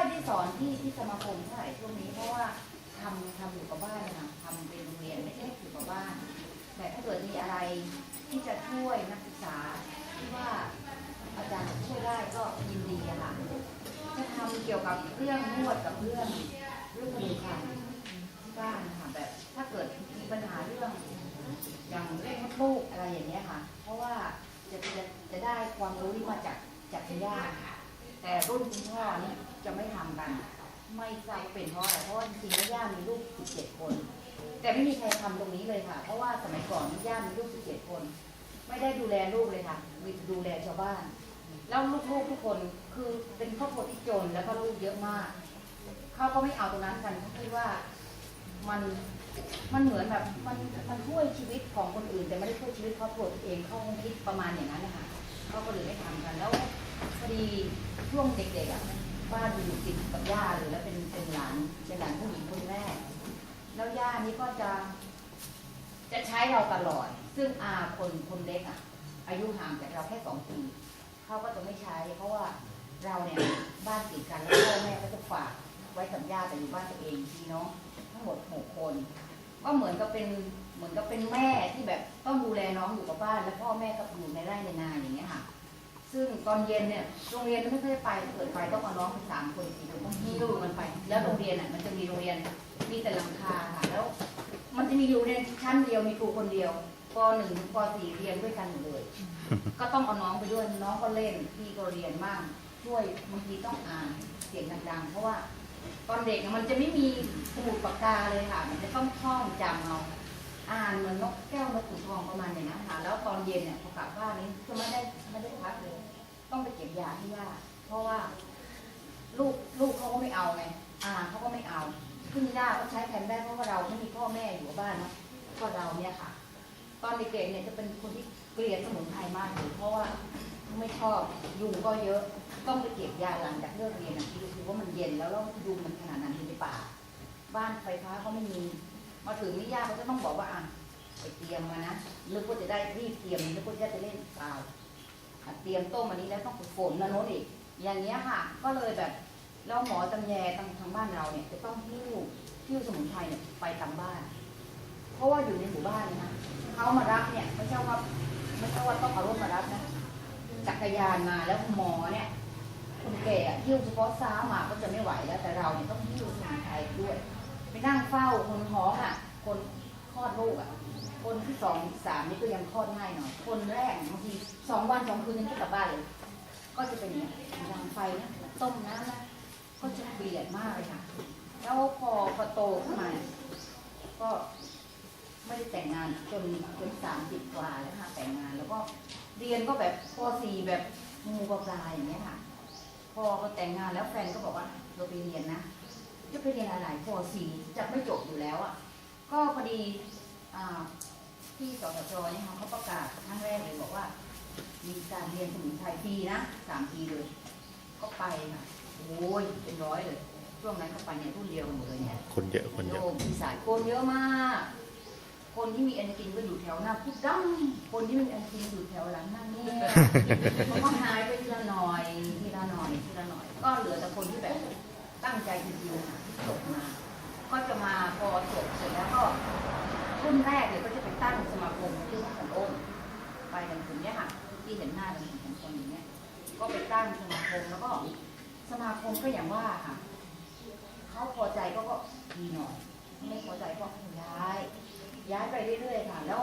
อยได้สอนที่ที่สมาคมเท่าไหร่ช่วงนี้ เพราะว่าทำทำอยู่กับบ้านนะคะทำเป็นโรงเรียนไม่ใช่อยู่กับบ้าน แต่ถ้าเกิดมีอะไรที่จะช่วยนักศึกษาที่ว่าอาจารย์ช่วยได้ก็ยินดีอะค่ะจะทำเกี่ยวกับเรื่องนวดกับเรื่องเรื่องมือค่ะที่บ้านค่ะแบบถ้าเกิดมีปัญหาเรื่อง อย่างเร่งมดลูกอะไรอย่างเงี้ยค่ะ เพราะว่าจะจะจะได้ความรู้ที่มาจากจากคุณย่าค่ะแต่รุ่นคุณพ่อนี่ จะไม่ทำกัน ไม่ทราบว่เป็นเพราะอะไรเพราะว่าจริงๆแล้วย่ามีลูก 17 คน แต่ไม่มีใครทำตรงนี้เลยค่ะ เพราะว่าสมัยก่อนย่ามีลูก 17 คน ไม่ได้ดูแลลูกเลยค่ะมีดูแลชาวบ้าน แล้วลูกๆทุกคนคือเป็นครอบครัวที่จนแล้วก็ลูกเยอะมาก เขาก็ไม่เอาตรงนั้นกันเขาคิดว่ามันมันเหมือนแบบมันมันช่วยชีวิตของคนอื่น แต่ไม่ได้ช่วยชีวิตครอบครัวตัวเองเขาคงคิดประมาณอย่างนั้นนะคะเขาก็เลยไม่ทำกันแล้วพอดีช่วงเด็กๆอะ บ้านอยู่ติดกับย่าเลยแล้วเป็นเป็นหลานเป็นหลานผู้หญิงคนแรก แล้วย่านี่ก็จะจะใช้เราตลอด ซึ่งอาคนคนเล็กอะ อายุห่างจากเราแค่สองปีเขาก็จะไม่ใช้ เพราะว่าเราเนี่ยบ้านติดกันแล้วพ่อแม่ก็จะฝากไว้กับญาติแต่อยู่บ้านตัวเองพี่น้องทั้งหมดหกคน ก็เหมือนกับเป็นเหมือนกับเป็นแม่ที่แบบต้องดูแลน้องอยู่กับบ้าน แล้วพ่อแม่ก็อยู่ในไร่ในนาอย่างเงี้ยค่ะ ซึ่งตอนเย็นเนี่ยโรงเรียนไม่เคยไปเกิดไปต้องเอาน้องไปสามคนสี่คนต้องหิ้วมันไป แล้วโรงเรียนอะมันจะมีโรงเรียนมีแต่หลังคาค่ะแล้ว มันจะมีอยู่ในชั้นเดียวมีครูคนเดียวปหนึ่งถึงปสี่เรียนด้วยกันหมดเลย ก็ต้องเอาน้องไปด้วยน้องก็เล่นพี่ก็เรียนบ้างช่วยบางทีต้องอ่านเสียงดังๆเพราะว่า ตอนเด็กมันจะไม่มีสมุดปากกาเลยค่ะ มันจะต้องท่องจำเอา อ่านเหมือนนกแก้วนกขุนทองประมาณอย่างนั้นค่ะแล้วตอนเย็นเนี่ยพอกลับบ้านนี้ก็ไม่ได้ไม่ได้พักเลย ต้องไปเก็บยาที่ย่าเพราะว่า ลูกลูกเขาก็ไม่เอาไงอ่าเขาก็ไม่เอาขึ้นย่าก็ใช้แทนแม่เพราะว่าเราไม่มีพ่อแม่อยู่บ้านเนะก็เราเนี่ยค่ะ ตอนเด็กๆเนี่ยจะเป็นคนที่เกลียดสมุนไพรมากเลยเพราะว่าไม่ชอบยุงก็เยอะต้องไปเก็บยาหลังจากเลิกเรียนนะที่รู้สึกว่ามันเย็นแล้วแล้วยุงมันขนาดนั้นอยู่ในป่าบ้านไฟฟ้าก็ไม่มี มาถึงนี่ย่าก็จะต้องบอกว่าอะไปเตรียมมานะนึกว่าจะได้รีบเตรียมนึกว่าจะเล่นเปล่าเตรียมต้มอันนี้แล้วต้องฝึกนนะโน้นอีกอย่างเงี้ยค่ะ ก็เลยแบบแล้วหมอตำแยทางทางบ้านเราเนี่ย จะต้องหิ้วหิ้วสมุนไพรเนี่ยไปทางบ้าน เพราะว่าอยู่ในหมู่บ้านนะเขามารับเนี่ยไม่ใช่ว่าไม่ใช่ว่าต้องเอารถมารับนะจักรยานมาแล้วหมอเนี่ยคนแก่อะหิ้วเฉพาะซ้ามาก็จะไม่ไหวแล้วแต่เราเนี่ยต้องหิ้วสมุนไพรด้วย ไปนั่งเฝ้าคนท้องอะ คนคลอดลูกอะ คนที่สองสามนี่ก็ยังคลอดง่ายหน่อย คนแรกบางทีสองวันสองคืนยังไม่กลับบ้านเลย ก็จะเป็นอย่างนี้ดังไฟนะต้มน้ำนะก็จะเกลียดมากเลยค่ะ แล้วพอพอโตขึ้นมาก็ไม่ได้แต่งงานจนจนสามสิบกว่าแล้วค่ะแต่งงานแล้วก็เรียนก็แบบปสี่แบบงูปลาอย่างเงี้ยค่ะ พอก็แต่งงานแล้วแฟนก็บอกว่าเราไปเรียนนะ จะไปเรียนอะไรปสี่จะไม่จบอยู่แล้วอะก็พอดีอ่าที่สสจเนี่ยค่ะเขาประกาศครั้งแรกเลยบอกว่า มีการเรียนสมุนไพรฟรีนะสามปีเลย ก็ไปค่ะโอ้ยเป็นร้อยเลย ช่วงนั้นก็ไปเนี่ยรุ่นเดียวกันหมดเลยเนี่ยคนเยอะคนเยอะโยมอีสานคนเยอะมากคนที่มีแอนกินก็อยู่แถวหน้าพุดดั้งคนที่ไมมีแอนกินอยู่แถวหลังนั่งเนี่ยมันก็หายไปทีละหน่อยทีละหน่อยทีละหน่อย ก็เหลือแต่คนที่แบบ ตั้งใจจริงๆค่ะที่จบมา ก็จะมาพอจบเสร็จแล้วก็รุ่นแรกเลยก็จะไปตั้งสมาคมชื่อว่าสันโอนไปกันถึงเนี้ยค่ะที่เห็นหน้ากันสองคนอย่างเนี้ยก็ไปตั้งสมาคมแล้วก็สมาคมก็อย่างว่าค่ะเขาพอใจก็ก็ดีหน่อยไม่พอใจก็ย้าย ย้ายไปเรื่อยๆค่ะ แล้ว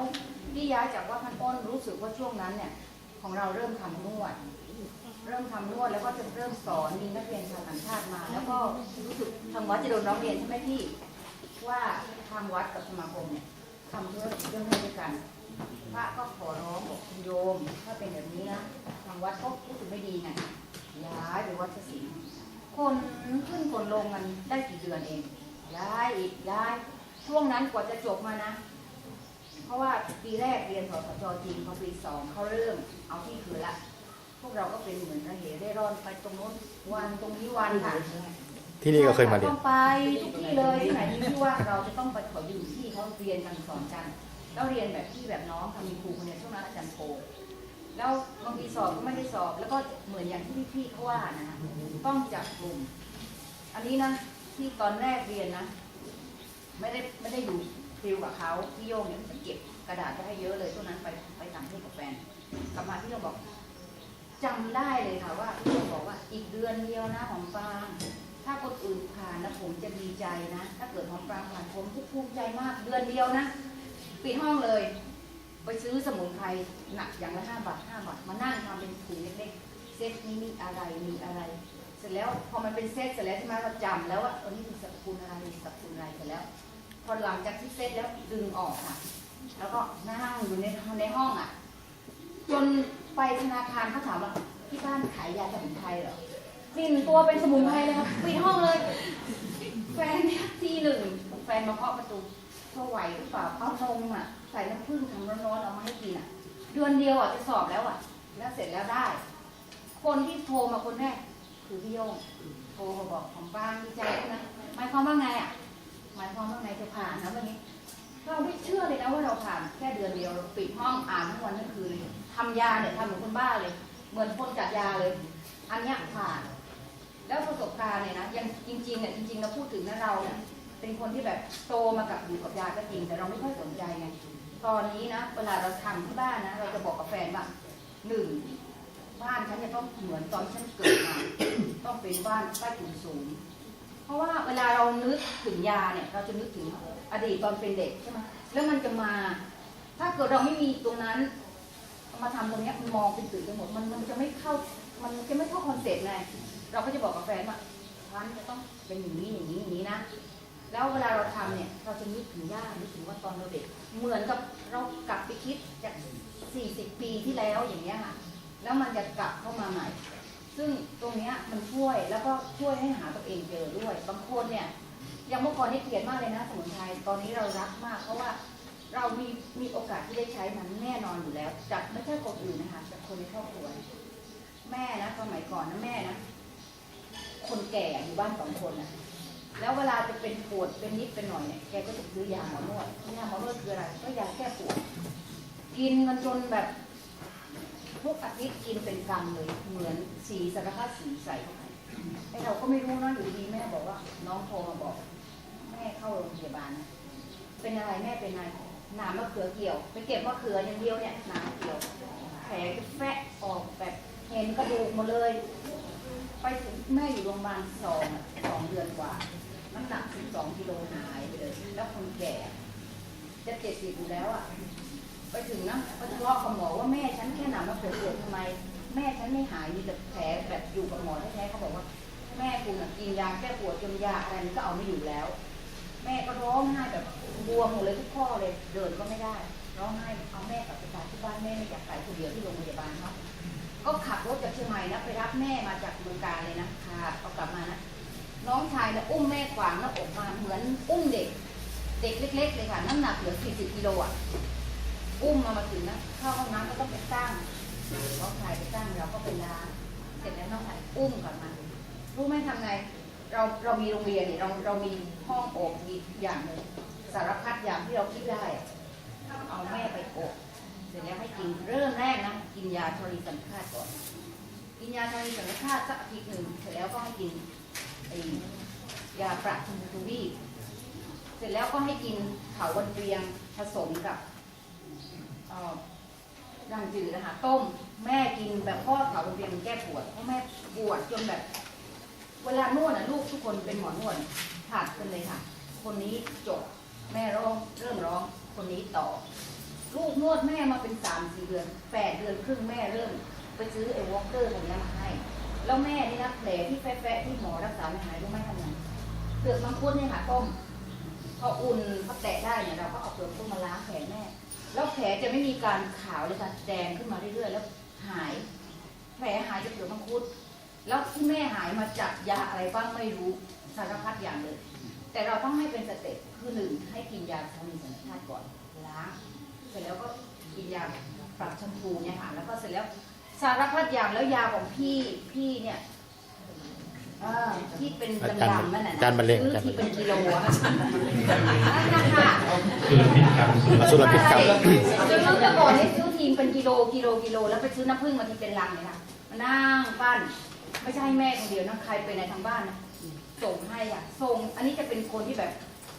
ที่ย้ายจากว่าพันอ้นรู้สึกว่าช่วงนั้นเนี่ย ของเราเริ่มทำนวด เริ่มทำนวดแล้วก็จะเริ่มสอนมีนักเรียนชาวต่างชาติมา แล้วก็รู้สึกทางวัดจะโดนร้องเรียนใช่ไหมพี่ว่าทางวัดกับสมาคมเนี่ยทำธุรกิจเรื่องนี้ด้วยกันพระก็ขอร้องบอกคุณโยม ถ้าเป็นแบบนี้นะทางวัดก็รู้สึกไม่ดีไงย้ายไปวัดพระศรีคนขึ้นคนลงกันได้กี่เดือนเองย้ายอีกย้ายช่วงนั้นกว่าจะจบมานะ เพราะว่าปีแรกเรียนสสจจริงพอปีสองเขาเริ่มเอาที่คืนละ พวกเราก็เป็นเหมือนระเหได้ร่อนไปตรงโน้นวันตรงนี้วันค่ะที่นี่ก็เคยมาเรียนต้องไปทุกที่เลยที่ไหนมีที่ว่างเราจะต้องไปขอยืมที่เขาเรียนกันสอนกันแล้วเรียนแบบพี่แบบน้องทำมีครูคนเดียวช่วงนั้นอาจารย์โพแล้วบางทีสอบก็ไม่ได้สอบ แล้วก็เหมือนอย่างที่พี่ๆเขาว่านะคะต้องจับกลุ่ม อันนี้นะที่ตอนแรกเรียนนะ ไม่ได้ไม่ได้อยู่ฟิลกับเขาพี่โยงเนี่ยจะเก็บกระดาษไว้ให้เยอะเลยช่วงนั้นไปไปต่างประเทศกับแฟนกลับมาพี่โยงบอก จำได้เลยค่ะว่าพี่บอกว่าอีกเดือนเดียวนะของฟาง ถ้าคนอื่นผ่านนะผมจะดีใจนะ ถ้าเกิดของฟางผ่านผมภูมิใจมากเดือนเดียวนะ ปิดห้องเลย ไปซื้อสมุนไพรหนักอย่างละห้าบาทห้าบาทมานั่งทำเป็นถุงเล็กๆเซตนี้มีอะไรมีอะไร เสร็จแล้วพอมันเป็นเซตเสร็จแล้วใช่ไหมเราจำแล้วว่าอันนี้คือสรรพคุณอะไรสรรพคุณอะไรเสร็จแล้ว พอหลังจากที่เซตแล้วดึงออกค่ะ แล้วก็นั่งอยู่ในในห้องอะ จน ไปธนาคารเขาถามว่าที่บ้านขายยาสมุนไพรเหรอกลิ่นตัวเป็นสมุนไพรเลยครับปิดห้องเลย แฟนเนี่ยทีหนึ่งแฟนมาเคาะประตูเธอไหวหรือเปล่าเอานมอะใส่น้ำผึ้งทำร้อนๆเอามาให้กินอะเดือนเดียวอะจะสอบแล้วอะ แล้วเสร็จแล้วได้ คนที่โทรมาคนแรกคือพี่โยงโทรมาบอกของป้านดีใจด้วยนะหมายความว่าไงอะหมายความว่าไงจะผ่านนะวันนี้เราไม่เชื่อเลยนะว่าเราผ่านแค่เดือนเดียวเราปิดห้องอ่านทั้งวันทั้งคืนเลย ทำยาเนี่ยทำเหมือนคนบ้าเลย เหมือนคนจัดยาเลย อันเนี้ยผ่านแล้วประสบการณ์เนี่ยนะยังจริงๆเนี่ยจริงๆเราพูดถึงนะเราเนี่ยเป็นคนที่แบบโตมากับอยู่กับยาก็จริง แต่เราไม่ค่อยสนใจไงตอนนี้นะเวลาเราทำที่บ้านนะเราจะบอกกับแฟนว่าหนึ่งบ้านฉันจะต้องเหมือนตอนฉันเกิดมาต้องเป็นบ้านใต้ถุนสูง เพราะว่าเวลาเรานึกถึงยาเนี่ย เราจะนึกถึงอดีตตอนเป็นเด็กใช่ไหมแล้วมันจะมา ถ้าเกิดเราไม่มีตรงนั้น มาทำตรงเนี้ยมันมองเป็นตื่นไปหมดมันมันจะไม่เข้า มันจะไม่เข้าคอนเซ็ปต์ไงเราก็จะบอกกับแฟนว่าฉันจะต้องเป็นอย่างนี้อย่างนี้อย่างนี้นะ แล้วเวลาเราทำเนี่ย เราจะนึกถึงย่านึกถึงว่าตอนเราเด็ก เหมือนกับเรากลับไปคิดจาก 40 ปีที่แล้วอย่างเงี้ยค่ะ แล้วมันจะกลับเข้ามาใหม่ ซึ่งตรงเนี้ยมันช่วยแล้วก็ช่วยให้หาตัวเองเจอด้วย บางคนเนี่ย อย่างเมื่อก่อนนี่เกลียดมากเลยนะสมุนไพร ตอนนี้เรารักมากเพราะว่า เรามีมีโอกาสที่ได้ใช้มันแน่นอนอยู่แล้วจากไม่ใช่คนอื่นนะคะจากคนในครอบครัวแม่นะสมัยก่อนนะแม่นะคนแก่อยู่บ้านสองคนนะแล้วเวลาจะเป็นปวดเป็นนิดเป็นหน่อยเนี่ยแกก็จะซื้อยาหมอนวดยาหมอนวดคืออะไรก็ยาแก้ปวด กินมันจนแบบทุกอาทิตย์กินเป็นกำเลย เหมือนสีสารพัดสีใส่เข้าไปไอเราก็ไม่รู้เนอะอยู่ดีแม่บอกว่า น้องโทรมาบอก แม่เข้าโรงพยาบาล เป็นอะไรแม่เป็นอะไร หนามมะเขือเกี่ยว ไปเก็บมะเขืออย่างเดียวเนี่ยหนามเกี่ยว แผลจะแฟะออกแบบเห็นกระดูกหมดเลย ไปถึงแม่อยู่โรงพยาบาลสองสองเดือนกว่า น้ำหนักสิบสองกิโลหายไปเลย แล้วคนแก่ จะเจ็ดสิบอยู่แล้วอะ ไปถึงนะไปทะเลาะกับหมอว่าแม่ฉันแค่หนามมาเขือเกิดปวทำไม แม่ฉันไม่หายมีแต่แผลแบบอยู่กับหมอแท้ๆเขาบอกว่า แม่คุณอะกินยาแก้ปวดจนยาอะไรมันก็เอาไม่อยู่แล้ว แม่ก็ร้องไห้แบบบวมหมดเลยทุกข้อเลยเดินก็ไม่ได้ ร้องไห้เอาแม่กลับไปตายที่บ้านแม่ไม่อยากไปคนเดียวที่โรงพยาบาลเนาะก็ขับรถจากเชียงใหม่นะไปรับแม่มาจากเมืองการเลยนะพาเอากลับมานะน้องชายนี่ยอุ้มแม่ขวางหน้าอกมาเหมือนอุ้มเด็ก เด็กเล็ก ๆ เลยค่ะน้ำหนักเหลือ40กิโลอะอุ้มมามาถึงนะเข้าห้องน้ำก็ต้องไปตั้งน้องชายไปตั้งเราก็ไปล้างเสร็จแล้วน้องชายอุ้มกลับมารู้ไหมทำไง เราเรามีโรงเรียนเนี่ยเราเรามีห้องอบมีอย่างหนึ่งสารพัดอย่างที่เราคิดได้เอาแม่ไปอบเสร็จแล้วให้กินเริ่มแรกนะกินยาทรีสัมภาษก่อน กินยาทรีสัมภาษสักอาทิตย์หนึ่งเสร็จแล้วก็ให้กินไอยาปรับทูวีเสร็จแล้วก็ให้กินเขาวันเรียงผสมกับเอ่อรังจืดนะคะต้มแม่กินแบบพ่อเขาวันเรียงมันแก้ปวดเพราะแม่ปวดจนแบบ เวลานวดนะลูกทุกคนเป็นหมอนวดขาดกันเลยค่ะ คนนี้จบแม่ร้องเริ่มร้อง คนนี้ต่อ ลูกนวดแม่มาเป็นสามสี่เดือนแปดเดือนครึ่งแม่เริ่ม ไปซื้อไอ้วอลเกอร์ตรงนี้มาให้ แล้วแม่นี่นะแผลที่แฟะๆที่หมอรักษาไม่หายรู้ไหมทำไงเปลือกมังคุดเนี่ยค่ะต้มพออุ่นพอแตะได้เนี่ยเราก็เอาเปลือกต้มมาล้างแผลแม่ แล้วแผลจะไม่มีการขาวเลยค่ะแดงขึ้นมาเรื่อยๆ แล้วหาย แผลหายจากเปลือกมังคุด แล้วที่แม่หายมาจากยาอะไรบ้างไม่รู้สารพัดอย่างเลย แต่เราต้องให้เป็นสเต็ปคือหนึ่งให้กินยาทามีสัญชาติก่อนล้างเสร็จแล้วก็กินยาปรับแชมพูเนี่ยค่ะแล้วก็เสร็จแล้วสารพัดอย่างแล้วยาของพี่พี่เนี่ยเออที่เป็นดำๆนั่นน่ะอาจารย์มะเร็งซื้ออาจารย์ที่มะเร็งเป็นกิโลอะนั่นนะคะอสุรพิษครับจนเมื่อก่อนนี่ซื้อทีมเป็นกิโลกิโลกิโล แล้วไปซื้อน้ำผึ้งมาทีเป็นลังเลยค่ะมานั่งปั้น ไม่ใช่ให้แม่คนเดียวนะใครไปในทางบ้านนะส่งให้อะส่งอันนี้จะเป็นคนที่แบบ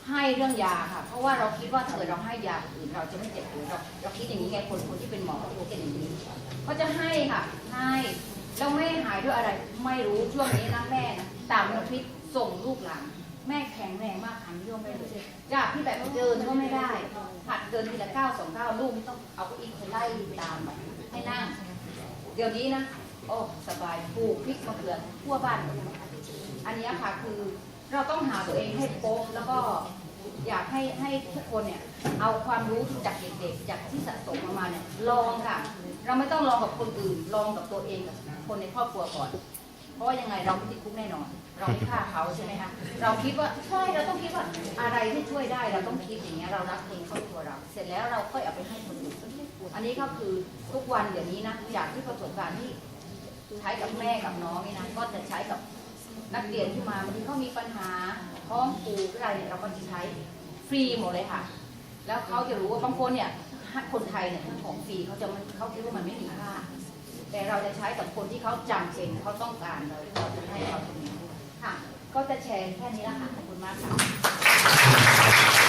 ให้เรื่องยาค่ะ เพราะว่าเราคิดว่าถ้าเกิดเราให้ยาคนอื่นเราจะไม่เจ็บปวยเราเราคิดอย่างนี้ไงคนคนที่เป็นหมอเขาคิดอย่างนี้ก็จะให้ค่ะให้แล้วแม่หายด้วยอะไร ไม่รู้ช่วงนี้นะแม่นะตามน้ำพริกส่งลูกหลานแม่แข็งแรงมากขันโยมไปเลยจากที่แบบเดินก็ไม่ได้หัดเดินทีละก้าวสองก้าวลูกต้องเอาอี้ไปไล่ตามแบบให้นั่งเดี๋ยวนี้นะ โอ้สบายปลูกพริกมะเขือทั่วบ้านอันนี้ค่ะคือเราต้องหาตัวเองให้โป๊ะแล้วก็อยากให้ให้ทุกคนเนี่ยเอาความรู้จากเด็กๆจากที่สะสมมามาเนี่ยลองค่ะ เราไม่ต้องลองกับคนอื่นลองกับตัวเองกับคนในครอบครัวก่อน เพราะว่ายังไงเราไม่ติดคุกแน่นอน เราไม่ฆ่าเขาใช่ไหมคะเราคิดว่าใช่เราต้องคิดว่าอะไรที่ช่วยได้เราต้องคิดอย่างเงี้ยเรารักเองครอบครัวเรา เสร็จแล้วเราค่อยเอาไปให้คนอื่นอันนี้ก็คือทุกวันเดี๋ยวนี้นะจากที่ประสบการณ์ที่ ใช้กับแม่กับน้องนี่นะก็จะใช้กับนักเรียนที่มาบางทีเขามีปัญหาท้องผูกอะไรเนี่ยเราก็จะใช้ฟรีหมดเลยค่ะ แล้วเขาจะรู้ว่าบางคนเนี่ยคนไทยเนี่ยของฟรีเขาจะมันเขาคิดว่ามันไม่มีค่า แต่เราจะใช้กับคนที่เขาจำเป็นเขาต้องการเราเราจะให้เขาตรงนี้ค่ะ ก็จะแชร์แค่นี้ละค่ะขอบคุณมากค่ะ